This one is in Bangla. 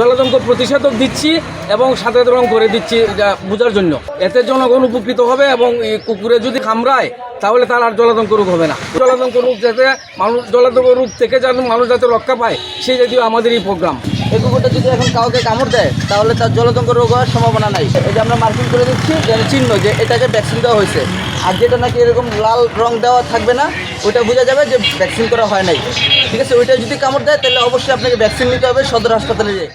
জলাতঙ্ক প্রতিষেধক দিচ্ছি এবং সাথে রং করে দিচ্ছি এটা বোঝার জন্য। এতে জনগণ উপকৃত হবে এবং এই কুকুরে যদি কামড়ায়, তাহলে তার আর জলাতঙ্ক রোগ হবে না। জলাতঙ্ক রোগ যাতে মানুষ জলাতঙ্ক রোগ থেকে যেন মানুষ যাতে রক্ষা পায়, সেই জাতীয় আমাদের এই প্রোগ্রাম। এই কুকুরটা যদি এখন কাউকে কামড় দেয়, তাহলে তার জলাতঙ্ক রোগ হওয়ার সম্ভাবনা নাই। এই যে আমরা মার্কিং করে দিচ্ছি যেন চিহ্ন, যে এটাকে ভ্যাকসিন দেওয়া হয়েছে। আর যেটা নাকি এরকম লাল রং দেওয়া থাকবে না, ওইটা বোঝা যাবে যে ভ্যাকসিন করা হয় নাই। ঠিক আছে, ওইটা যদি কামড় দেয়, তাহলে অবশ্যই আপনাকে ভ্যাকসিন নিতে হবে সদর হাসপাতালে যেয়ে।